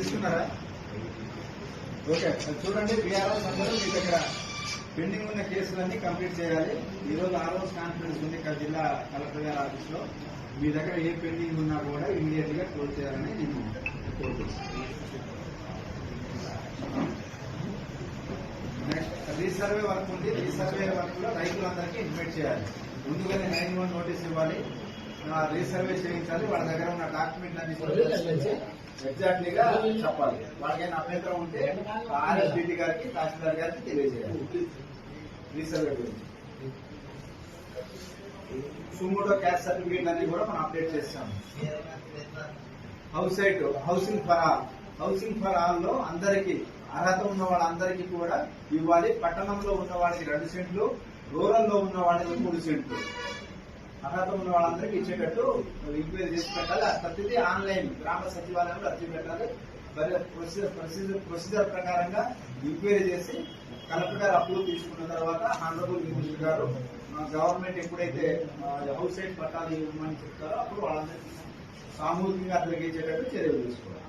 తీసుకున్నారా ఓకే చూడండి బీఆర్ఎస్ అందరూ మీ దగ్గర పెండింగ్ ఉన్న కేసులన్నీ కంప్లీట్ చేయాలి. ఈ రోజు ఆ రోజు కాన్ఫరెన్స్ ఉంది జిల్లా కలెక్టర్ గారి ఆఫీస్లో మీ దగ్గర ఏ పెండింగ్ ఉన్నా కూడా ఇమీడియట్గా క్లోజ్ చేయాలని నేను కోరుకుంటున్నాను. నెక్స్ట్ రీసర్వే వర్క్ ఉంది. రీసర్వే వర్క్లో రైతులందరికీ ఇన్వైట్ చేయాలి. ముందుగానే నైన్ వన్ నోటీస్ ఇవ్వాలి. రీసర్వే చేయించాలి. వాళ్ళ దగ్గర ఉన్న డాక్యుమెంట్ అన్ని ఎగ్జాక్ట్లీగా చెప్పాలి. వాళ్ళకైనా అభ్యంతరం ఉంటే ఆర్ఎస్డిటి గారికి తహసీల్దార్ గారికి తెలియజేయాలి. రీసర్వే గురించి. సుమోటో క్యాస్ట్ సర్టిఫికేట్ అన్ని కూడా మనం అప్డేట్ చేస్తాము house site housing for all housing for ఆల్లో అందరికి అర్హత ఉన్న వాళ్ళందరికీ కూడా ఇవ్వాలి. పట్టణంలో ఉన్న వాళ్ళకి రెండు సెంట్లు రూరల్లో ఉన్న వాళ్ళకి మూడు సెంట్లు. అర్హత ఉన్న వాళ్ళందరికీ ఇచ్చేటట్టు ఇంక్వైరీ చేసి పెట్టాలి. ప్రతిదీ ఆన్లైన్. గ్రామ సచివాలయంలో అర్జీ పెట్టాలి. ప్రొసీజర్ ప్రొసీజర్ ప్రొసీజర్ ప్రకారంగా ఎంక్వైరీ చేసి కలెక్టర్ గారు అప్రూవ్ తీసుకున్న తర్వాత ఆంధ్రప్రదేశ్ మినిస్టర్ గారు గవర్నమెంట్ ఎప్పుడైతే హౌస్ సైడ్ పట్టాలు ఇవ్వమని చెప్తారో అప్పుడు వాళ్ళందరికీ సామూహికంగా తొలగించేటట్టు చర్యలు తీసుకోవాలి.